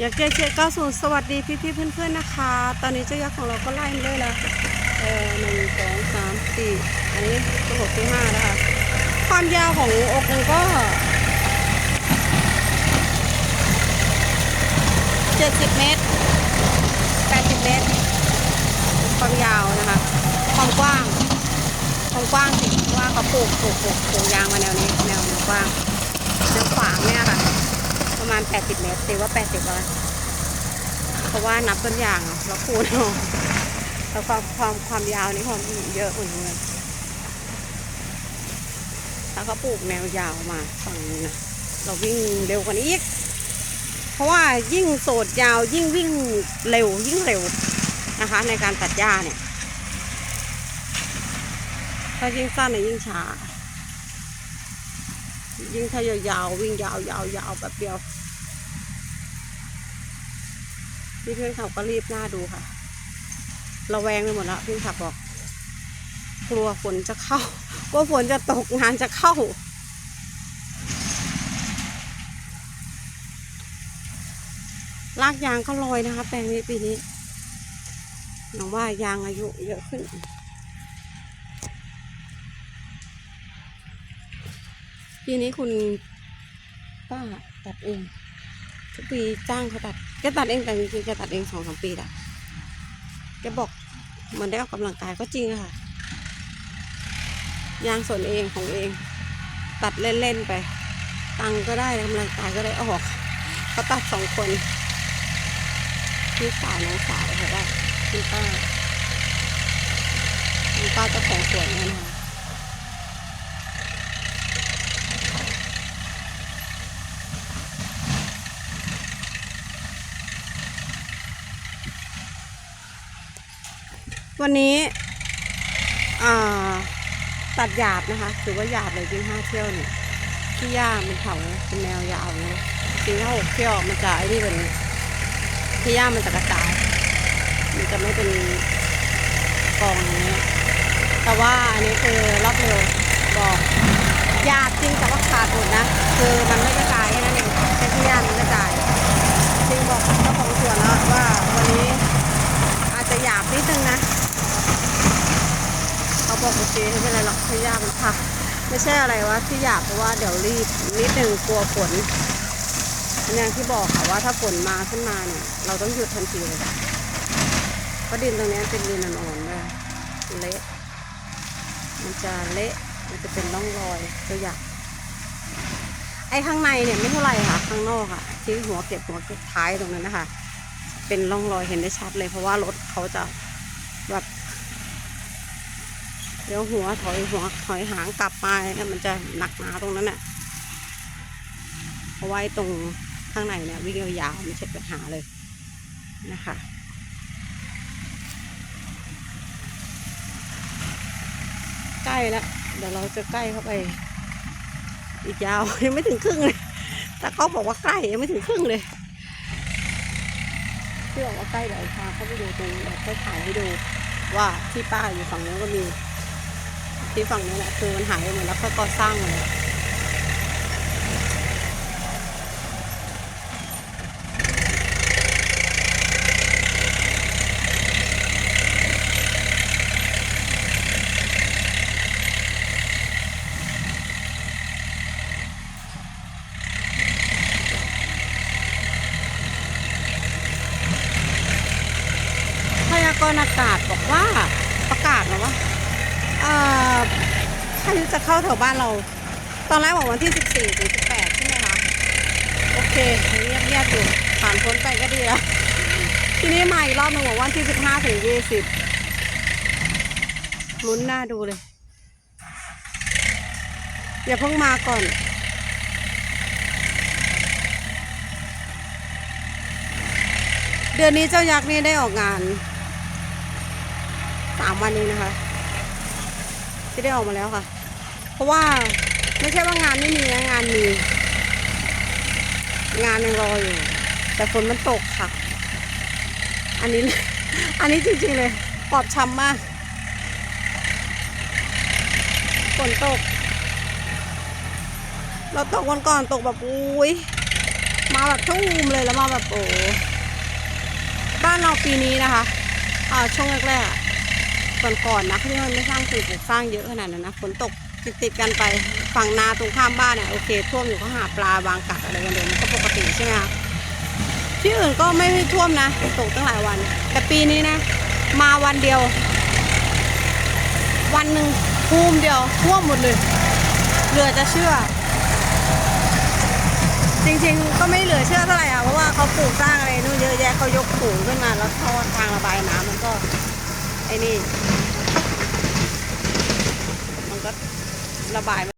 อยากเจเจเก้าศูนย์สวัสดีพี่พี่ๆเพื่อนๆนะคะ ตอนนี้เจ้ายักษ์ของเราก็ไล่มาเลยแล้วเออหนึ่งสองสามสี่อันนี้ตัวหกที่ห้านะคะ ความยาวของอกมันก็เจ็ดสิบเมตรแปดสิบเมตร ความยาวนะคะ ความกว้าง ความกว้างสิว่าเขาปลูกปลูกปลูกปลูกยางมาแนวนี้แนวแนวกว้างแนวขวางเนี่ยค่ะ ประมาณ 80 เมตรตีว่า 80แล้วเพราะว่านับต้นยางแล้วคูณเอาแล้วความความความยาวนี่ความเยอะเหมือนกันถ้าเขาปลูกแนวยาวมาฝั่งนี้นะเราวิ่งเร็วกว่านี้อีก เพราะว่ายิ่งโสดยาวยิ่งวิ่งเร็วยิ่งเร็วนะคะ ในการตัดหญ้าเนี่ย ถ้ายิ่งสั้นเนี่ยยิ่งช้า ยิ่งถ้ายาวๆวิ่งยาวยาวยาวแบบเดียวพี่เพื่อนขับก็รีบหน้าดูค่ะ ระแวงไปหมดแล้วพี่ขับบอก กลัวฝนจะเข้ากลัวฝนจะตกงานจะเข้า ลากยางก็ลอยนะคะแปลงนี้ปีนี้หนูว่ายางอายุเยอะขึ้น ปีนี้คุณป้าตัดเองทุกปีจ้างเขาตัดแกตัดเองแต่จริงๆแกตัดเองสองสามปีละแกบอกมันได้ออกกำลังกายก็จริงค่ะ ยางส่วนเองของเอง ตัดเล่นๆไป ตังก็ได้กำลังกายก็ได้ออกเขาตัดสองคนพี่สาวน้องสาวเขาว่าคุณป้าคุณป้าเจ้าของสวนนี่นะคะ วันนี้ตัดหยาบนะคะถือว่าหยาบเลยจริงห้าเที่ยวเนี่ยที่ย่ามันเถาเป็นแนวยาวเลยจริงถ้าหกเที่ยวมันจะไอ้นี่กว่านี้ที่ย่ามันจะกระจาย มันจะไม่เป็นกองอย่างนี้แต่ว่าอันนี้คือรอบเร็วบอกหยาบจริงแต่ว่าขาดหมดนะ คือมันไม่กระจายแค่นั้นเองแค่ที่ย่ามันกระจายจริงบอกเจ้าของสวนแล้วว่าวันนี้อาจจะหยาบนิดนึงนะ บอกโอเคไม่เป็นไรหรอกที่ยามันค่ะไม่ใช่อะไรวะที่หยาบเพราะว่าเดี๋ยวรีบนิดหนึ่งกลัวฝนอย่างที่บอกค่ะว่าถ้าฝนมาขึ้นมาเนี่ย เราต้องหยุดทันทีเลยเพราะดินตรงนี้เป็นดินอ่อนๆด้วยเละมันจะเละมันจะเป็นร่องรอยตัวอย่างไอ้ข้างในเนี่ยไม่เท่าไหร่ค่ะ ข้างนอกค่ะที่หัวเก็บหัวเก็บท้ายตรงนั้นนะคะ เป็นร่องรอยเห็นได้ชัดเลยเพราะว่ารถเขาจะแบบ เดี๋ยวหัวถอยหัวถอยหางกลับมาเนี่ยมันจะหนักหนาตรงนั้นน่ะเพราะว่าไอ้ตรงข้างในเนี่ยวิ่งยาวๆไม่ใช่ปัญหาเลยนะคะใกล้แล้วเดี๋ยวเราจะใกล้เข้าไป อีกยาวยังไม่ถึงครึ่งเลย แต่เขาบอกว่าใกล้ยังไม่ถึงครึ่งเลยที่บอกว่าใกล้เดี๋ยวพาเข้าไปดูตรงเดี๋ยวค่อยถ่ายให้ดูว่าที่ป้าอยู่ฝั่งนู้นก็มี ที่ฝั่งนี้แหละคือมันหายไปหมดแล้วก็ก่อสร้างหมดแล้วพยากรณ์อากาศบอกว่าประกาศมาว่า เอ่อพายุจะเข้าแถวบ้านเรา ตอนแรกบอกวันที่ 14ถึง18 ใช่ไหมคะ โอเคเงียบเงียบๆอยู่ผ่านพ้นไปก็ดีแล้ว ทีนี้มาอีกรอบหนึงบอกวันที่ 15ถึง20ลุ้นหน้าดูเลยอย่าเพิ่งมาก่อน เดือนนี้เจ้ายักษ์นี่ได้ออกงานสามวันเองนะคะ ที่ได้ออกมาแล้วค่ะ เพราะว่าไม่ใช่ว่างานไม่มีนะงานมี งานยังรออยู่แต่ฝนมันตกค่ะ อันนี้ อันนี้จริงๆเลยปอบช้ำมากฝนตก เราตกวันก่อนตกแบบอุ้ยมาแบบทุ่มเลยแล้วมาแบบโอ้บ้านเราปีนี้นะคะอ่าช่วงแรกๆ ก่อนๆนะที่มันไม่สร้างสิ่งปลูกสร้างเยอะขนาดนั้นนะฝนตกติดๆกันไปฝั่งนาตรงข้ามบ้านเนี่ยโอเคท่วมอยู่ก็หาปลาวางกักอะไรกันเดี๋ยมันก็ปกติใช่ไหมคะที่อื่นก็ไม่ไม่ท่วมนะตกตั้งหลายวัน แต่ปีนี้นะ มาวันเดียว วันหนึ่งภูมิเดียวท่วมหมดเลยเหลือจะเชื่อ จริงๆก็ไม่เหลือเชื่อเท่าไหร่อะเพราะว่าเขาปลูกสร้างอะไรนู่นเยอะแยะเขายกสูงขึ้นมาแล้วท่อทางระบายน้ำมันก็ ไอ้นี่ มันก็ระบาย